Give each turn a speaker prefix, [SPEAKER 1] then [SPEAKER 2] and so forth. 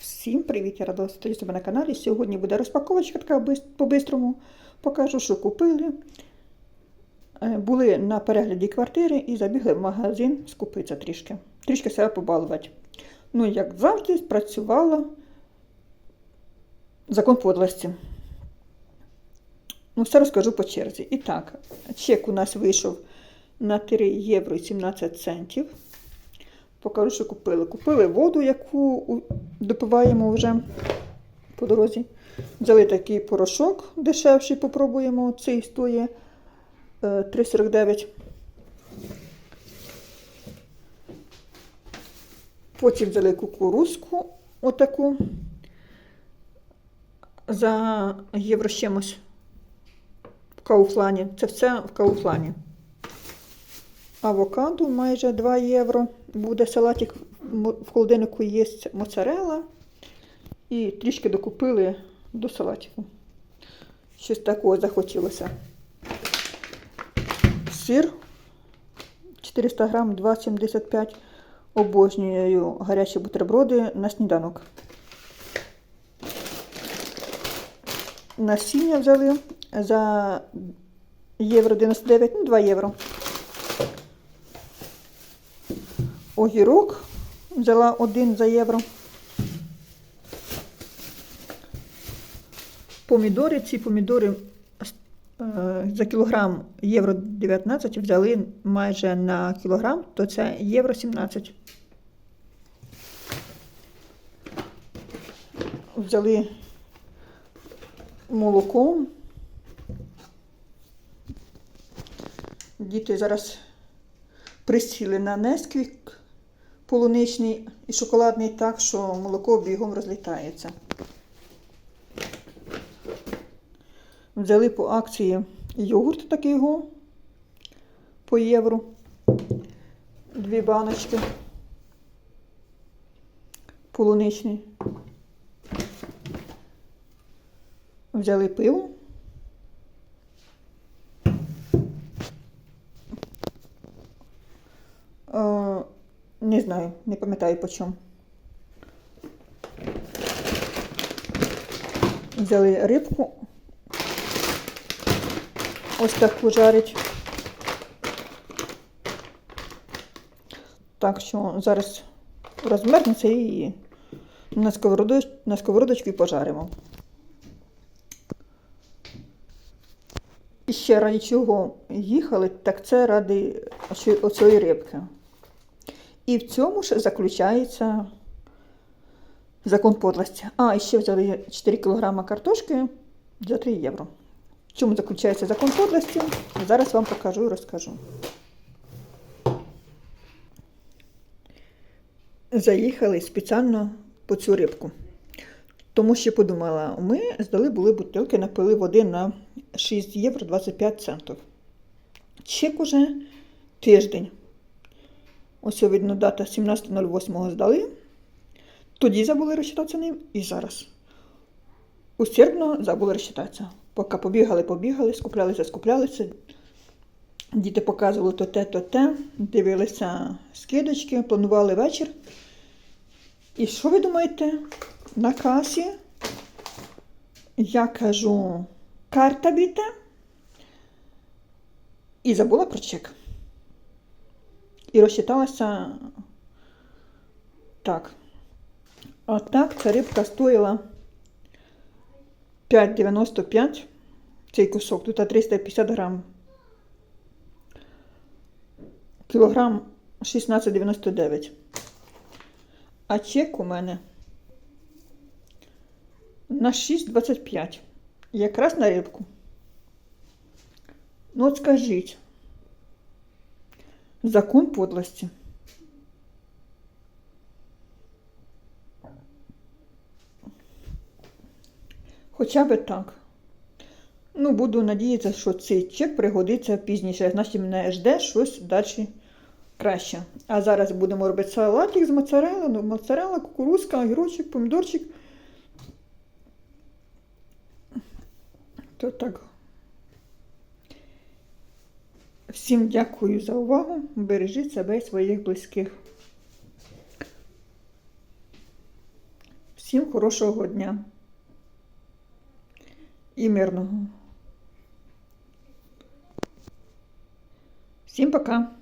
[SPEAKER 1] Всім привіт! Я рада вас себе на каналі. Сьогодні буде розпаковочка така по-бистрому. Покажу, що купили. Е, Були на перегляді квартири і забігли в магазин скупитися трішки. Трішки себе побалувати. Ну, як завжди, спрацювала закон подлості. Ну, все розкажу по черзі. І так, чек у нас вийшов на 3 євро і 17 центів. Покажу, що купили. Купили воду, яку допиваємо вже по дорозі. Взяли такий порошок дешевший, попробуємо. Цей стоїть е, 3,49. Потім взяли кукурузку отаку за євро чимось в кауфлані. Це все в кауфлані. Авокадо майже 2 євро. Буде салатик в холодильнику є моцарела. І трішки докупили до салатику. Щось такого захотілося. Сир 400 грам 2,75. Обожнюю гарячі бутерброди на сніданок. Насіння взяли за євро 99, ну 2 євро. Огірок взяла один за євро. Помідори, ці помідори е, за кілограм євро 19 взяли майже на кілограм, то це євро 17. Взяли молоко. Діти зараз присіли на Несквік полуничний і шоколадний так, що молоко бігом розлітається. Взяли по акції йогурт такий його по євро. Дві баночки. Полуничний. Взяли пиво. Не знаю, не пам'ятаю по чому. Взяли рибку. Ось таку жарить. Так що зараз розмернеться і на, сковороду, на сковородочку і пожаримо. І ще ради чого їхали, так це ради оці- оцієї рибки. І в цьому ж заключається закон подлості. А, ще взяли 4 кг картошки за 3 євро. В чому заключається закон подлості? Зараз вам покажу і розкажу. Заїхали спеціально по цю рибку. Тому що подумала, ми здали були бутилки, напили води на 6 євро 25 центів. Чек уже тиждень. Ось видно, дата 17.08 здали. Тоді забули розчитатися ним і зараз. Усердно забули розчитатися. Поки побігали, побігали, скуплялися, скуплялися. Діти показували то те, то те, дивилися скидочки, планували вечір. І що ви думаєте? На касі я кажу, карта біте. І забула про чек. І розчиталася так. А так ця рибка стоїла 5,95 цей кусок, тут 350 грам. Кілограм 16,99. А чек у мене на 6,25. Якраз на рибку. Ну от скажіть. Закон подлості. Хоча би так. Ну, буду надіятися, що цей чек пригодиться пізніше. Значить, мене жде щось далі краще. А зараз будемо робити салатик з моцарелла, ну, моцарелла, кукурузка, огірочок, помідорчик. То так. Всім дякую за увагу. Бережіть себе і своїх близьких. Всім хорошого дня і мирного. Всім пока!